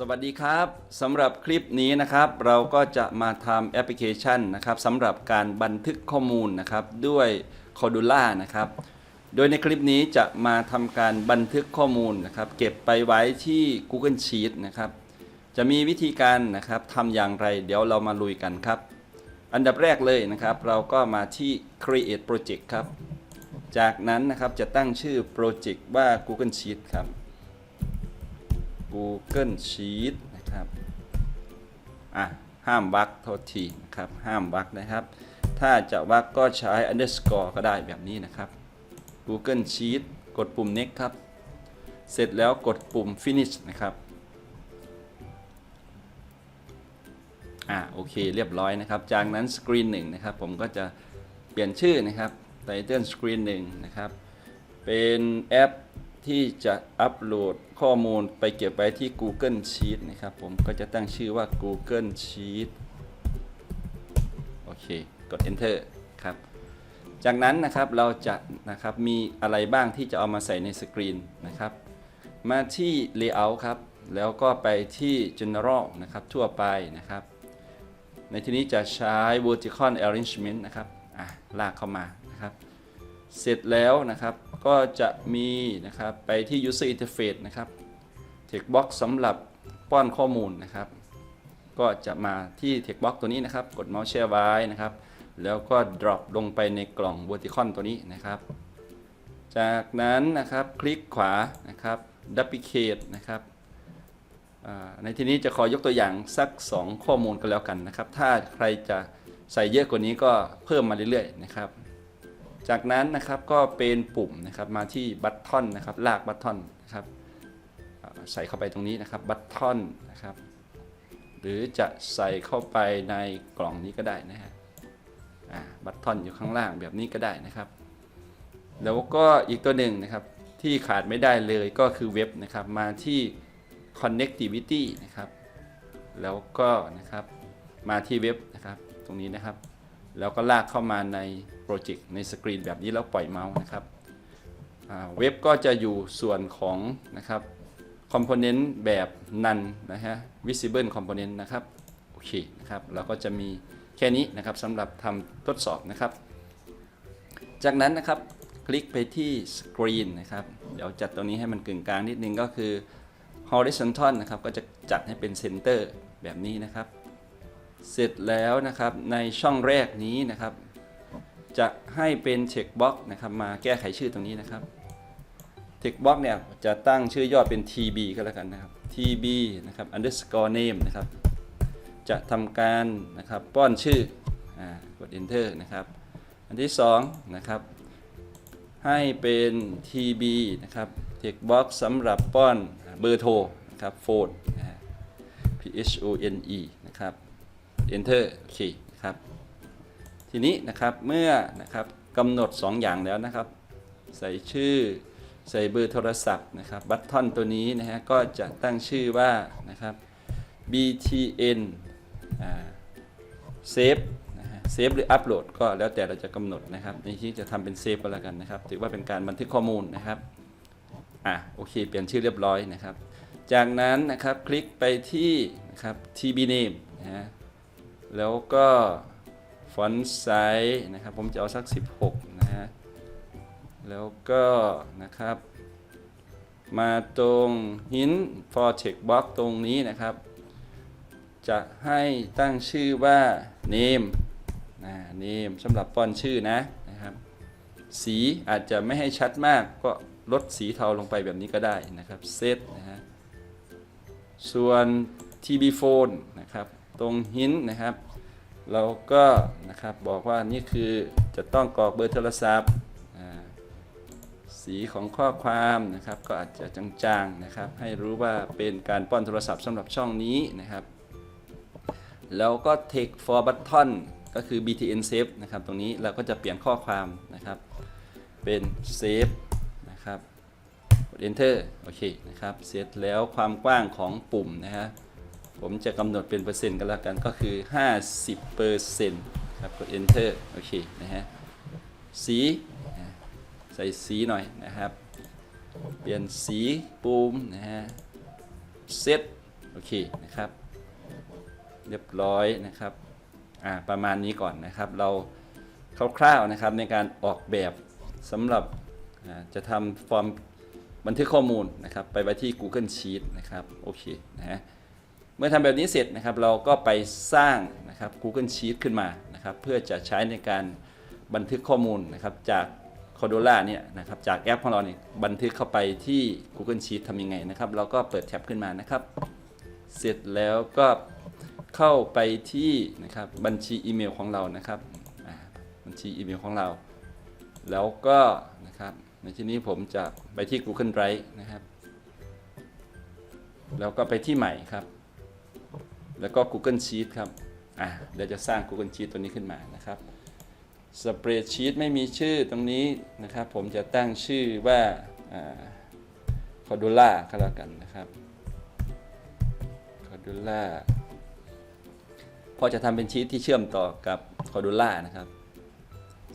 สวัสดีครับสำหรับคลิปนี้นะครับเราก็จะมาทำแอปพลิเคชันนะครับสำหรับการบันทึกข้อมูลนะครับด้วย c o d u l a นะครับโดยในคลิปนี้จะมาทำการบันทึกข้อมูลนะครับเก็บไปไว้ที่ Google Sheet นะครับจะมีวิธีการนะครับทำอย่างไรเดี๋ยวเรามาลุยกันครับ อันดับแรกเลยนะครับเราก็มาที่ Create Project ครับ จากนั้นนะครับจะตั้งชื่อโปรเจกต์ว่า Google Sheet ครับ Google Sheet นะครับอะห้ามวักโทษทีนะครับห้ามวักนะครับ ถ้าจะวักก็ใช้ underscore ก็ได้แบบนี้นะครับ Google Sheet กดปุ่ม next ครับ เสร็จแล้วกดปุ่ม finish นะครับอ่าโอเคเรียบร้อยนะครับ จากนั้นสกรีนหนึ่งนะครับ ผมก็จะเปลี่ยนชื่อนะครับ Title Screen หนึ่งนะครับ เป็นแอป ที่จะอัปโหลดข้อมูลไปเก็บไว้ที่ Google Sheet นะครับผมก็จะตั้งชื่อว่า Google Sheet โอเค กด Enter ครับ จากนั้นนะครับเราจะนะครับมีอะไรบ้างที่จะเอามาใส่ในสกรีนนะครับ มาที่ Layout ครับ แล้วก็ไปที่ General นะครับ ทั่วไปนะครับ ในที่นี้จะใช้ vertical arrangement นะครับ อะ ลากเข้ามานะครับ เสร็จแล้วนะครับ ก็จะมีนะครับไปที่ user interface นะครับ text box สำหรับป้อนข้อมูลนะครับ ก็จะมาที่ text box ตัวนี้นะครับ กดเมาส์แช่ไว้นะครับ แล้วก็ drop ลงไปในกล่อง vertical ตัวนี้นะครับ จากนั้นนะครับคลิกขวานะครับ duplicate นะครับในที่นี้จะขอยกตัวอย่างสัก 2 ข้อมูลกันแล้วกันนะครับ ถ้าใครจะใส่เยอะกว่านี้ก็เพิ่มมาเรื่อยๆนะครับ จากนั้นนะครับก็เป็นปุ่มนะครับมาที่บัตทอนนะครับลากบัตทอนนะครับใส่เข้าไปตรงนี้นะครับบัตทอนนะครับหรือจะใส่เข้าไปในกล่องนี้ก็ได้นะฮะบัตทอนอยู่ข้างล่างแบบนี้ก็ได้นะครับแล้วก็อีกตัวหนึ่งนะครับที่ขาดไม่ได้เลยก็คือเว็บนะครับมาที่ connectivity นะครับแล้วก็นะครับมาที่เว็บนะครับตรงนี้นะครับ แล้วก็ลากเข้ามาใน โปรเจกต์ในสกรีนแบบนี้แล้วปล่อยเมาส์นะครับเว็บก็จะอยู่ส่วนของนะครับคอมโพเนนต์แบบนันนะฮะ visible component นะครับ โอเคนะครับ เราก็จะมีแค่นี้นะครับสำหรับทำทดสอบนะครับ จากนั้นนะครับคลิกไปที่สกรีนนะครับ เดี๋ยวจัดตรงนี้ให้มันกึ่งกลางนิดนึงก็คือ horizontal นะครับ ก็จะจัดให้เป็น center แบบนี้นะครับ เสร็จแล้วนะครับในช่องแรกนี้นะครับ จะให้เป็นเช็คบ็อกนะครับมาแก้ไขชื่อตรงนี้นะครับเช็คบ็อกเนี่ยจะตั้งชื่อย่อเป็น TB ก็แล้วกันนะครับ TB นะครับ underscore name นะครับ จะทำการนะครับป้อนชื่ออากด enter นะครับ อันที่สองนะครับให้เป็น TB นะครับเช็คบ็อกสำหรับป้อนเบอร์โทรนะครับโฟนนะฮะ P H O N E นะครับ enter โอเค ทีนี้นะครับเมื่อนะครับกำหนด 2 อย่างแล้วนะครับ ใส่ชื่อใส่เบอร์โทรศัพท์นะครับบัตทอนตัวนี้นะฮะก็จะตั้งชื่อว่านะครับ BTN save นะฮะ save หรือ upload ก็แล้วแต่เราจะกำหนดนะครับในที่จะทำเป็น save ก็แล้วกันนะครับ ถือว่าเป็นการบันทึกข้อมูลนะครับอะโอเค เปลี่ยนชื่อเรียบร้อยนะครับ จากนั้นนะครับคลิกไปที่นะครับ TB name นะฮะแล้วก็ ฟอนต์ไซส์นะครับ ผมจะเอาสัก 16 นะฮะ แล้วก็นะครับ มาตรง hint for checkbox ตรงนี้นะครับ จะให้ตั้งชื่อว่า name นะ name สำหรับป้อนชื่อนะนะครับ สีอาจจะไม่ให้ชัดมากก็ลดสีเทาลงไปแบบนี้ก็ได้นะครับ set นะฮะ ส่วน TB phone นะครับ ตรงหินนะครับ เราก็นะครับบอกว่านี่คือจะต้องกรอกเบอร์โทรศัพท์ สีของข้อความนะครับก็อาจจะจางๆนะครับ ให้รู้ว่าเป็นการป้อนโทรศัพท์สำหรับช่องนี้นะครับ แล้วก็ take for button ก็คือ btn save นะครับ ตรงนี้เราก็จะเปลี่ยนข้อความนะครับ เป็น save นะครับกด enter โอเคนะครับ เสร็จแล้วความกว้างของปุ่มนะฮะ ผมจะกำหนดเป็นเปอร์เซ็นต์กันแล้วกันก็คือ 50เปอร์เซ็นต์ครับกด enter โอเคนะฮะสีใส่สีหน่อยนะครับ เปลี่ยนสีปุ่มนะฮะเซตโอเคนะครับ เรียบร้อยนะครับอ่าประมาณนี้ก่อนนะครับ เราคร่าวๆนะครับในการออกแบบสำหรับจะทำฟอร์มบันทึกข้อมูลนะครับ ไปไว้ที่ Google Sheet นะครับ โอเคนะฮะ เมื่อทำแบบนี้เสร็จนะครับเราก็ไปสร้างนะครับ Google Sheet ขึ้นมานะครับเพื่อจะใช้ในการบันทึกข้อมูลนะครับจาก c o d o l a เนี่ยนะครับจากแอปของเราเนี่ยบันทึกเข้าไปที่ Google Sheet ทำยังไงนะครับ เราก็เปิดแท็บขึ้นมานะครับ เสร็จแล้วก็เข้าไปที่นะครับบัญชีอีเมลของเรานะครับบัญชีอีเมลของเรา แล้วก็นะครับในที่นี้ผมจะไปที่ Google Drive นะครับ แล้วก็ไปที่ใหม่ครับ แล้วก็ Google Sheet ครับอ่าเดี๋ยวจะสร้าง Google Sheet ตัวนี้ขึ้นมานะครับ Spreadsheet ไม่มีชื่อตรงนี้นะครับ ผมจะตั้งชื่อว่าคอดูล่าก็แล้วกันนะครับคอดูล่าพอจะทำเป็นชีตที่เชื่อมต่อกับคอดูล่านะครับ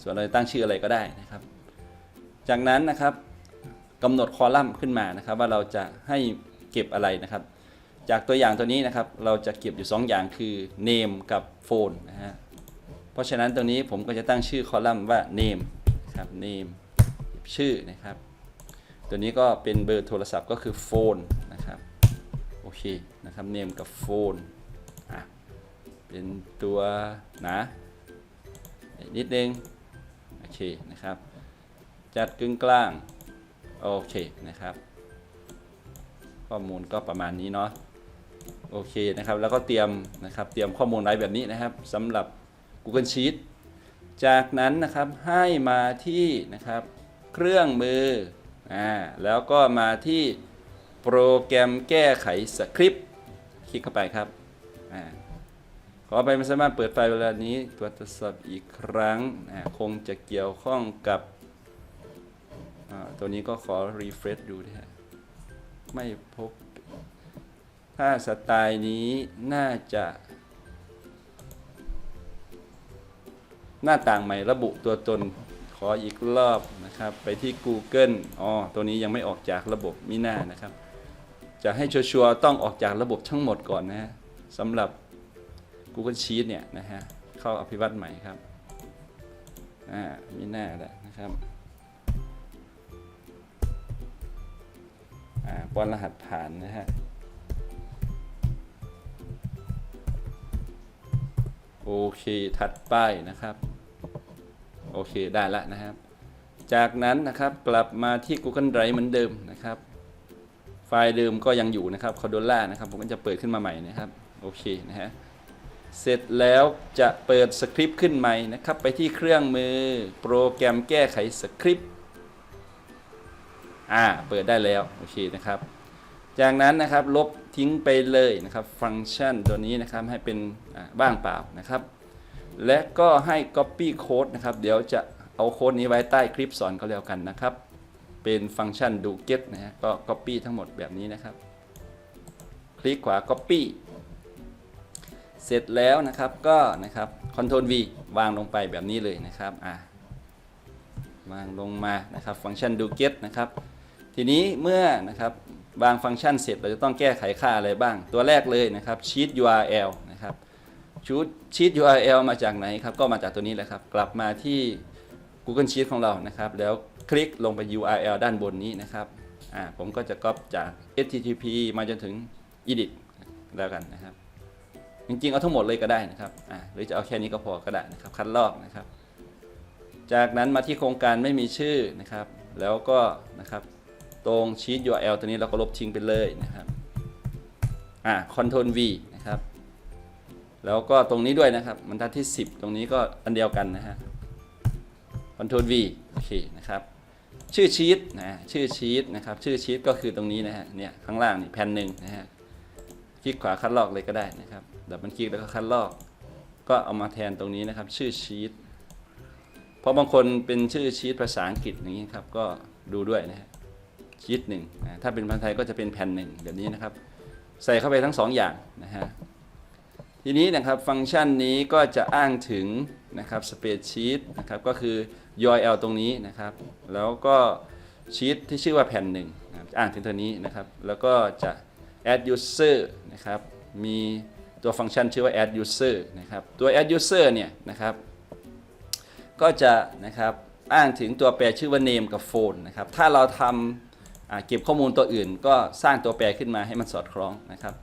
ส่วนเราจะตั้งชื่ออะไรก็ได้นะครับ จากนั้นนะครับกำหนดคอลัมน์ขึ้นมานะครับ ว่าเราจะให้เก็บอะไรนะครับ จากตัวอย่างตัวนี้นะครับ เราจะเก็บอยู่ 2 อย่างคือ name กับ phone นะฮะ เพราะฉะนั้นตรงนี้ผมก็จะตั้งชื่อคอลัมน์ว่า name ครับ name ชื่อนะครับ ตัวนี้ก็เป็นเบอร์โทรศัพท์ก็คือ phone นะครับ โอเคนะครับ name กับ phone อะ เป็นตัวหนานิดนึง โอเคนะครับ จัดกึ่งกลาง โอเคนะครับ ข้อมูลก็ประมาณนี้เนาะ โอเคนะครับ แล้วก็เตรียมนะครับ เตรียมข้อมูลไว้แบบนี้นะครับสำหรับ Google Sheet จากนั้นนะครับให้มาที่นะครับ เครื่องมืออ่าแล้วก็มาที่โปรแกรมแก้ไขสคริปต์คลิกเข้าไปครับอ่าขอไปไม่สามารถเปิดไฟเวลานี้ตรวจสอบอีกครั้งอ่าคงจะเกี่ยวข้องกับอ่าตัวนี้ก็ขอ refresh ดูนะฮะไม่พบ ถ้าสไตล์นี้น่าจะ หน้าต่างใหม่ระบุตัวตนขออีกรอบนะครับ ไปที่ Google อ๋อ ตัวนี้ยังไม่ออกจากระบบมิน่านะครับ จะให้ชัวร์ต้องออกจากระบบทั้งหมดก่อนนะฮะสำหรับ Google Sheet เนี่ยนะฮะ เข้าอภิวัตใหม่ครับ อ่ามิน่าแหละนะครับอ่าป้อนรหัสผ่านนะฮะ โอเคถัดไปนะครับ โอเคได้แล้วนะครับ จากนั้นนะครับกลับมาที่ Google Drive เหมือนเดิมนะครับ ไฟล์เดิมก็ยังอยู่นะครับ c o d o l a นะครับ ผมก็จะเปิดขึ้นมาใหม่นะครับ โอเคนะฮะเสร็จแล้วจะเปิดสคริปต์ขึ้นใหม่นะครับ ไปที่เครื่องมือโปรแกรมแก้ไขสคริปต์อ่าเปิดได้แล้วโอเคนะครับ จากนั้นนะครับลบทิ้งไปเลยนะครับ ฟังก์ชันตัวนี้นะครับให้เป็น อ่าว่างเปล่านะครับ และก็ให้ Copy Code นะครับ เดี๋ยวจะเอาโค้ดนี้ไว้ใต้คลิปสอนก็แล้วกันนะครับ เป็นฟังก์ชัน do get นะฮะก็ Copy ทั้งหมดแบบนี้นะครับ คลิกขวา Copy เสร็จแล้วนะครับก็นะครับ Ctrl V วางลงไปแบบนี้เลยนะครับอ่าวางลงมานะครับฟังก์ชัน do get นะครับ ทีนี้เมื่อนะครับบางฟังก์ชันเสร็จเราจะต้องแก้ไขค่าอะไรบ้าง ตัวแรกเลยนะครับ sheet URL นะครับ ชุด sheet URL มาจากไหนครับ ก็มาจากตัวนี้แหละครับ กลับมาที่ Google Sheet ของเรานะครับ แล้วคลิกลงไป URL ด้านบนนี้นะครับอ่าผมก็จะก๊อปจาก http มาจนถึง edit แล้วกันนะครับ จริงๆ เอาทั้งหมดเลยก็ได้นะครับอ่าหรือจะเอาแค่นี้ก็พอก็ได้นะครับ คัดลอกนะครับ จากนั้นมาที่โครงการไม่มีชื่อนะครับ แล้วก็นะครับตรงชีต URL ตัวนี้เราก็ลบทิ้งไปเลยนะครับอ่า Ctrl V แล้วก็ตรงนี้ด้วยนะครับบรรทัดที่ 10 ตรงนี้ก็อันเดียวกันนะฮะ Ctrl V โอเคนะครับ ชื่อชีตนะชื่อชีตนะครับ ชื่อชีตก็คือตรงนี้นะฮะ เนี่ยข้างล่างนี่แผ่นหนึ่งนะฮะ คลิกขวาคัดลอกเลยก็ได้นะครับดับมันคลิกแล้วก็คัดลอก ก็เอามาแทนตรงนี้นะครับ ชื่อชีตเพราะบางคนเป็นชื่อชีตภาษาอังกฤษอย่างนี้ครับ ก็ดูด้วยนะฮะชีตหนึ่งนะถ้าเป็นภาษาไทยก็จะเป็นแผ่นหนึ่งแบบนี้นะครับ ใส่เข้าไปทั้งสองอย่างนะฮะ ทีนี้นะครับฟังก์ชันนี้ก็จะอ้างถึงนะครับสเปซชีตนะครับก็คือ URL ตรงนี้นะครับ แล้วก็ชีตที่ชื่อว่าแผ่นหนึ่งอ้างถึงตัวนี้นะครับ แล้วก็จะ add user นะครับมีตัวฟังก์ชันชื่อว่า add user นะครับตัว add user เนี่ยนะครับก็จะนะครับอ้างถึงตัวแปรชื่อว่า name กับ phone นะครับถ้าเราทำเก็บข้อมูลตัวอื่น ก็สร้างตัวแปรขึ้นมาให้มันสอดคล้องนะครับ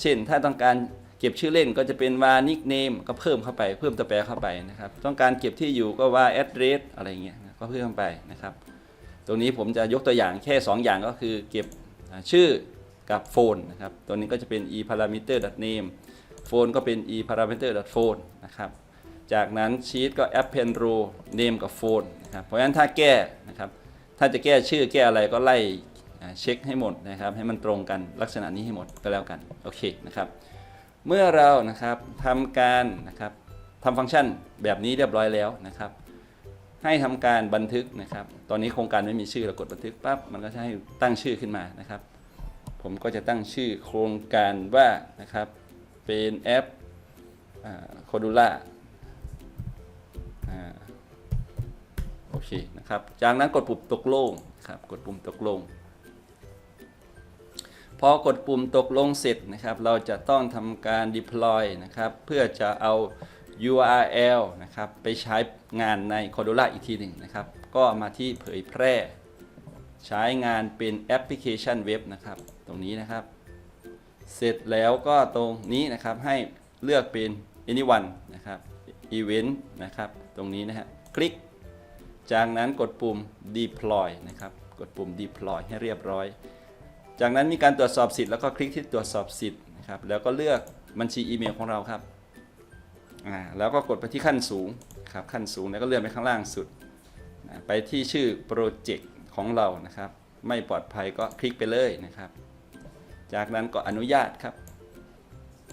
เช่นถ้าต้องการ เก็บชื่อเล่นก็จะเป็นว่า nickname ก็เพิ่มเข้าไป เพิ่มตัวแปรเข้าไปนะครับ ต้องการเก็บที่อยู่ก็ว่า address อะไรเงี้ยก็เพิ่มไปนะครับ ตรงนี้ผมจะยกตัวอย่างแค่ 2 อย่างก็คือเก็บชื่อกับโฟนนะครับ ตัวนี้ก็จะเป็น e parameter name โฟนก็เป็น e parameter phone นะครับ จากนั้นชีตก็ append row name กับ phone นะครับเพราะฉะนั้นถ้าแก้นะครับ ถ้าจะแก้ชื่อแก้อะไรก็ไล่เช็คให้หมดนะครับ ให้มันตรงกันลักษณะนี้ให้หมดก็แล้วกัน โอเคนะครับ เมื่อเรานะครับทำการนะครับทำฟังก์ชันแบบนี้เรียบร้อยแล้วนะครับ ให้ทำการบันทึกนะครับ ตอนนี้โครงการไม่มีชื่อเรากดบันทึกปั๊บมันก็จะให้ตั้งชื่อขึ้นมานะครับ ผมก็จะตั้งชื่อโครงการว่านะครับเป็นแอปโคดูล่าโอเคนะครับ จากนั้นกดปุ่มตกลงครับกดปุ่มตกลง พอกดปุ่มตกลงเสร็จนะครับ เราจะต้องทำการ deploy นะครับ เพื่อจะเอา URL นะครับ ไปใช้งานใน Cordula อีกทีหนึ่งนะครับ ก็มาที่เผยแพร่ ใช้งานเป็นแอปพลิเคชันเว็บนะครับ ตรงนี้นะครับ เสร็จแล้วก็ตรงนี้นะครับให้เลือกเป็น anyone นะครับ event นะครับ ตรงนี้นะฮะ คลิก จากนั้นกดปุ่ม deploy นะครับ กดปุ่ม deploy ให้เรียบร้อย จากนั้นมีการตรวจสอบสิทธิ์แล้วก็คลิกที่ตรวจสอบสิทธิ์นะครับแล้วก็เลือกบัญชีอีเมลของเราครับอ่าแล้วก็กดไปที่ขั้นสูงครับขั้นสูงแล้วก็เลื่อนไปข้างล่างสุดนะไปที่ชื่อโปรเจกต์ของเรานะครับ ไม่ปลอดภัยก็คลิกไปเลยนะครับ จากนั้นก็อนุญาตครับ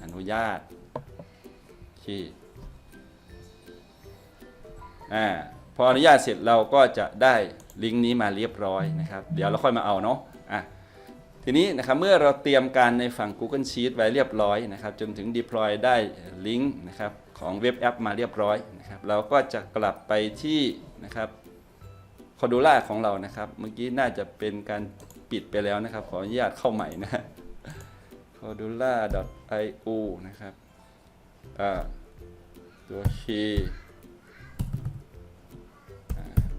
อนุญาตโอเคอ่าพออนุญาตเสร็จเราก็จะได้ลิงก์นี้มาเรียบร้อยนะครับ เดี๋ยวเราค่อยมาเอาเนาะ ทีนี้นะครับเมื่อเราเตรียมการในฝั่ง Google Sheet ไว้เรียบร้อยนะครับจนถึง deploy ได้ลิงก์นะครับของเว็บแอปมาเรียบร้อยนะครับเราก็จะกลับไปที่นะครับคอดูล่าของเรานะครับ เมื่อกี้น่าจะเป็นการปิดไปแล้วนะครับ ขออนุญาตเข้าใหม่นะ cordula.io นะครับตัวคีย์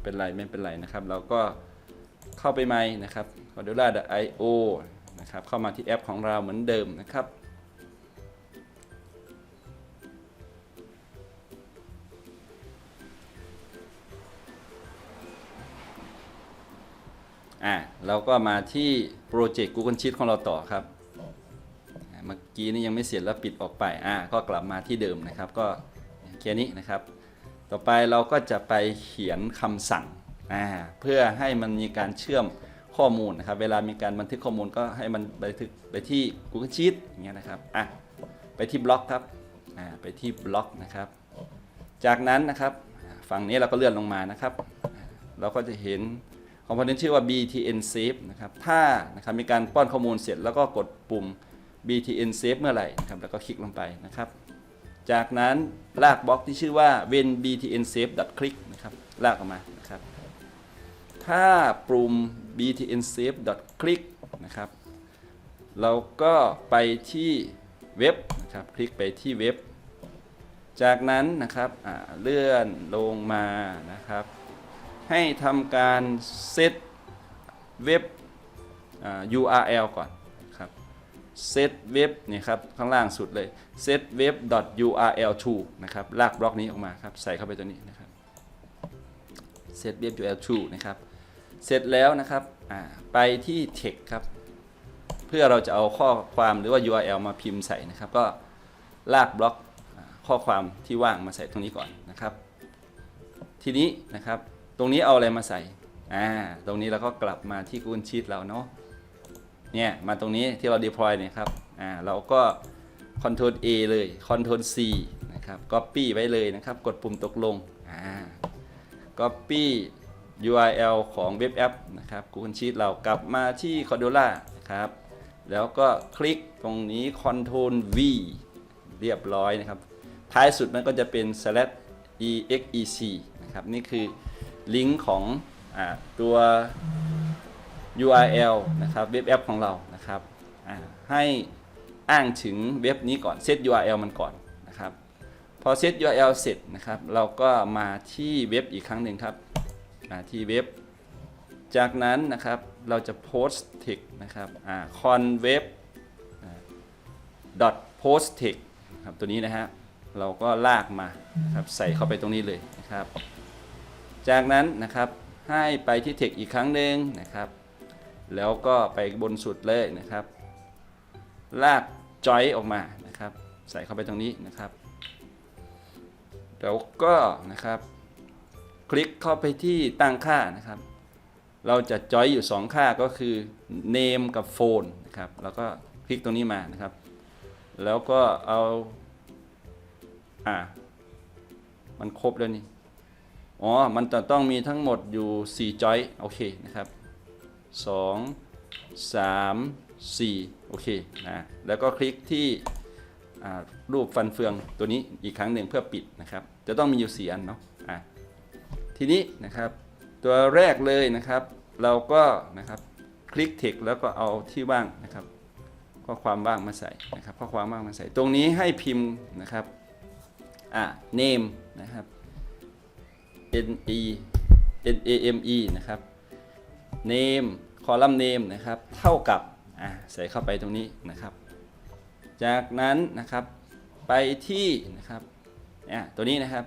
เป็นไรไม่เป็นไรนะครับ เราก็เข้าไปใหม่นะครับ cordula.io นะครับเข้ามาที่แอปของเราเหมือนเดิมนะครับอ่าเราก็มาที่โปรเจกต์ Google Sheet ของเราต่อครับเมื่อกี้นี่ยังไม่เสร็จแล้วปิดออกไปอ่าก็กลับมาที่เดิมนะครับ ก็แค่นี้นะครับ ต่อไปเราก็จะไปเขียนคำสั่งอ่าเพื่อให้มันมีการเชื่อม ข้อมูลนะครับ เวลามีการบันทึกข้อมูลก็ให้มันบันทึกไปที่ Google Sheet อย่างเงี้ยนะครับอะไปที่บล็อกครับอ่าไปที่บล็อกนะครับ จากนั้นนะครับฝั่งนี้เราก็เลื่อนลงมานะครับ เราก็จะเห็นคอมโพเนนต์ชื่อว่า btn save นะครับถ้านะครับมีการป้อนข้อมูลเสร็จแล้วก็กดปุ่ม btn save เมื่อไหร่นะครับแล้วก็คลิกลงไปนะครับ จากนั้นลากบล็อกที่ชื่อว่า when btn save click นะครับลากออกมานะครับ ถ้าปุ่ม btn save click นะครับ เราก็ไปที่เว็บนะครับ คลิกไปที่เว็บ จากนั้นนะครับเลื่อนลงมานะครับ ให้ทำการเซตเว็บ URL ก่อนครับเซตเว็บนี่ครับข้างล่างสุดเลย set web url to นะครับ ลากบล็อกนี้ออกมาครับ ใส่เข้าไปตัวนี้นะครับ set web url to นะครับ เสร็จแล้วนะครับไปที่ text ครับ เพื่อเราจะเอาข้อความหรือว่า URL มาพิมพ์ใส่นะครับ ก็ลากบล็อกอข้อความที่ว่างมาใส่ตรงนี้ก่อนนะครับ ทีนี้นะครับตรงนี้เอาอะไรมาใส่อ่าตรงนี้เราก็กลับมาที่ Google Sheet เราเนาะเนี่ยมาตรงนี้ที่เรา deploy เนี่ยครับอ่าเราก็ Ctrl A เลย Ctrl C นะครับ Copy ไว้เลยนะครับ กดปุ่มตกลงอ่า Copy URL ของเว็บแอปนะครับ Google Sheet เรากลับมาที่ Cordula นะครับ แล้วก็คลิกตรงนี้ Ctrl V เรียบร้อยนะครับ ท้ายสุดมันก็จะเป็น slash exec นะครับ นี่คือลิงก์ของอตัว URL นะครับเว็บแอปของเรานะครับให้อ้างถึงเว็บนี้ก่อน set URL มันก่อนนะครับ พอ set URL เสร็จนะครับ เราก็มาที่เว็บอีกครั้งหนึ่งครับ ที่เว็บ จากนั้นนะครับเราจะ post text นะครับอ่า conweb dot post text ครับตัวนี้นะฮะเราก็ลากมาครับใส่เข้าไปตรงนี้เลยนะครับ จากนั้นนะครับให้ไปที่ text อีกครั้งหนึ่งนะครับ แล้วก็ไปบนสุดเลยนะครับ ลาก join ออกมานะครับ ใส่เข้าไปตรงนี้นะครับ แล้วก็นะครับ คลิกเข้าไปที่ตั้งค่านะครับ เราจะจอยอยู่ 2 ค่าก็คือ name กับ phone นะครับแล้วก็คลิกตรงนี้มานะครับ แล้วก็เอาอ่ามันครบแล้วนี่อ๋อ มันจะต้องมีทั้งหมดอยู่ 4 จอย โอเคนะครับ 2 3 4 โอเคนะ แล้วก็คลิกที่รูปฟันเฟืองตัวนี้อีกครั้งหนึ่งเพื่อปิดนะครับ จะต้องมีอยู่ 4 อันเนาะ ทีนี้นะครับตัวแรกเลยนะครับ เราก็นะครับคลิก text แล้วก็เอาที่ว่างนะครับ ข้อความว่างมาใส่นะครับข้อความว่างมาใส่ ตรงนี้ให้พิมพ์นะครับอ่า name นะครับ n e n a m e นะครับ name คอลัมน์ name นะครับ เท่ากับอ่าใส่เข้าไปตรงนี้นะครับ จากนั้นนะครับไปที่นะครับอ่าตัวนี้นะครับ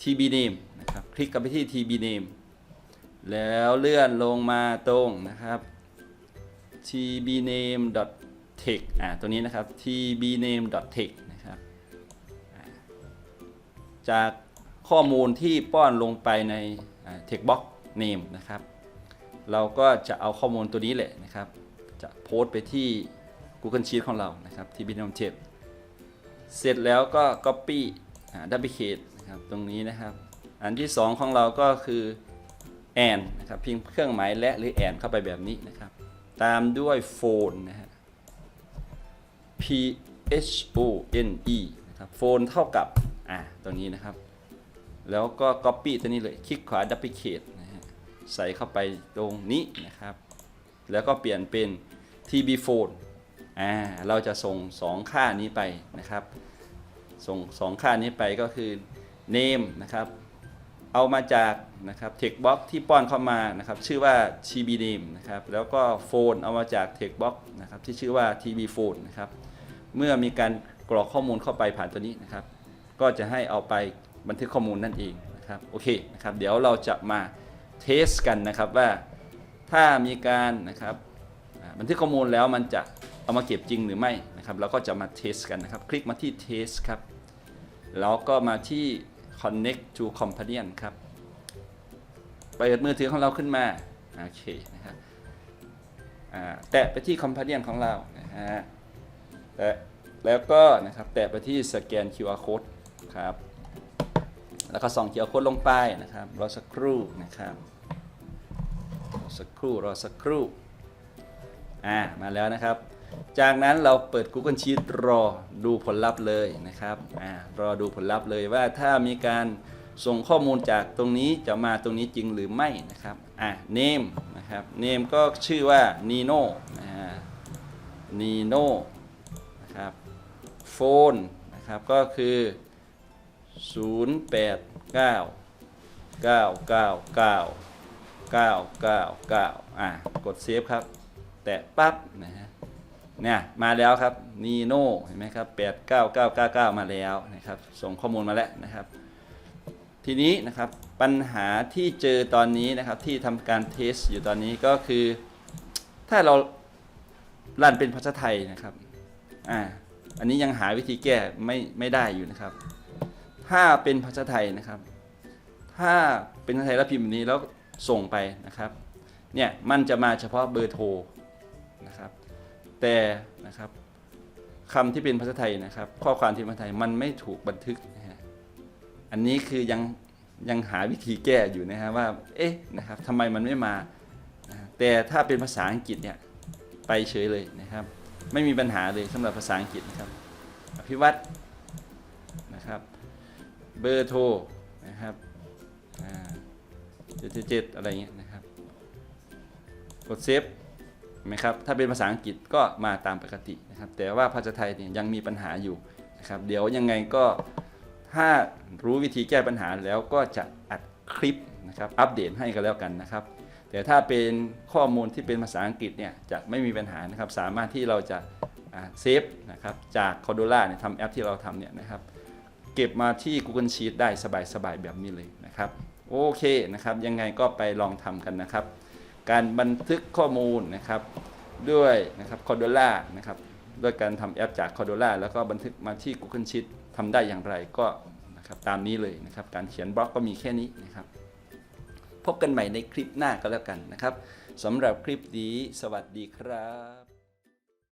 tb name ครับคลิกกลับไปที่ tb name แล้วเลื่อนลงมาตรงนะครับ tbname.text อ่าตัวนี้นะครับ tbname.text นะครับ จากข้อมูลที่ป้อนลงไปใน text box name นะครับ เราก็จะเอาข้อมูลตัวนี้แหละนะครับ จะโพสต์ไปที่ Google Sheet ของเรานะครับ tbname.text เสร็จแล้วก็ copy duplicate นะครับตรงนี้นะครับ อันที่ 2 ของเราก็คือ and นะครับพิมพ์เครื่องหมายและหรือ and เข้าไปแบบนี้นะครับ ตามด้วย phone นะฮะ p h o n e นะครับ phone เท่ากับ อ่าตรงนี้นะครับ แล้วก็ copy ตัวนี้เลย คลิกขวา duplicate นะฮะใส่เข้าไปตรงนี้นะครับ แล้วก็เปลี่ยนเป็น tb phone อ่าเราจะส่ง 2 ค่านี้ไปนะครับ ส่ง 2 ค่านี้ไปก็คือ name นะครับ เอามาจากนะครับ text box ที่ป้อนเข้ามานะครับชื่อว่า tb name นะครับแล้วก็ phone เอามาจาก text box นะครับที่ชื่อว่า tb phone นะครับเมื่อมีการกรอกข้อมูลเข้าไปผ่านตัวนี้นะครับ ก็จะให้เอาไปบันทึกข้อมูลนั่นเองนะครับโอเคนะครับเดี๋ยวเราจะมาเทสกันนะครับว่าถ้ามีการนะครับบันทึกข้อมูลแล้วมันจะเอามาเก็บจริงหรือไม่นะครับเราก็จะมาเทสกันนะครับ คลิกมาที่ test ครับแล้วก็มาที่ connect to companion ครับเปิดมือถือของเราขึ้นมาโอเคนะครับแตะไปที่ companion ของเรานะฮะแตะแล้วก็นะครับแตะไปที่สแกน QR code ครับแล้วก็ส่อง QR code ลงไปนะครับรอสักครู่นะครับรอสักครู่รอสักครู่อ่ามาแล้วนะครับ จากนั้นเราเปิด Google Sheet รอดูผลลัพธ์เลยนะครับอ่ารอดูผลลัพธ์เลยว่าถ้ามีการส่งข้อมูลจากตรงนี้จะมาตรงนี้จริงหรือไม่นะครับอ่า name นะครับ name ก็ชื่อว่า Nino นะฮะ Nino นะครับ phone นะครับก็คือ 089 999 999 อะ กดเซฟครับ แตะปั๊บนะฮะ เนี่ยมาแล้วครับนีโน่เห็นไหมครับ89999มาแล้วนะครับ ส่งข้อมูลมาแล้วนะครับ ทีนี้นะครับปัญหาที่เจอตอนนี้นะครับที่ทำการเทสอยู่ตอนนี้ก็คือ ถ้าเรารันเป็นภาษาไทยนะครับอ่าอันนี้ยังหาวิธีแก้ไม่ไม่ได้อยู่นะครับ ถ้าเป็นภาษาไทยนะครับ ถ้าเป็นภาษาไทยแล้วพิมพ์แบบนี้แล้วส่งไปนะครับ เนี่ยมันจะมาเฉพาะเบอร์โทรนะครับ แต่นะครับคำที่เป็นภาษาไทยนะครับ ข้อความที่เป็นภาษาไทยมันไม่ถูกบันทึกนะฮะอันนี้คือยังยังหาวิธีแก้อยู่นะฮะว่า เอ๊ะนะครับทำไมมันไม่มา แต่ถ้าเป็นภาษาอังกฤษเนี่ยไปเฉยเลยนะครับ ไม่มีปัญหาเลยสำหรับภาษาอังกฤษนะครับอภิวัตรนะครับ เบอร์โทรนะครับเจ็ดเจ็ดอะไรเงี้ยนะครับ กดเซฟ ไหมครับถ้าเป็นภาษาอังกฤษก็มาตามปกตินะครับแต่ว่าภาษาไทยเนี่ยยังมีปัญหาอยู่นะครับเดี๋ยวยังไงก็ถ้ารู้วิธีแก้ปัญหาแล้วก็จะอัดคลิปนะครับอัปเดตให้กันแล้วกันนะครับ แต่ถ้าเป็นข้อมูลที่เป็นภาษาอังกฤษเนี่ยจะไม่มีปัญหานะครับสามารถที่เราจะเซฟนะครับจาก c o r d o l a เนี่ยทำแอปที่เราทำเนี่ยนะครับเก็บมาที่ Google Sheet ได้สบายๆแบบนี้เลยนะครับโอเคนะครับยังไงก็ไปลองทำกันนะครับ การบันทึกข้อมูลนะครับด้วยนะครับคอ r d o l a นะครับด้วยการทำแอปจากคอ r d o l a แล้วก็บันทึกมาที่ Google Sheet ทำได้อย่างไรก็นะครับตามนี้เลยนะครับการเขียนบล็อกก็มีแค่นี้นะครับพบกันใหม่ในคลิปหน้าก็แล้วกันนะครับสำหรับคลิปนี้ สวัสดีครับ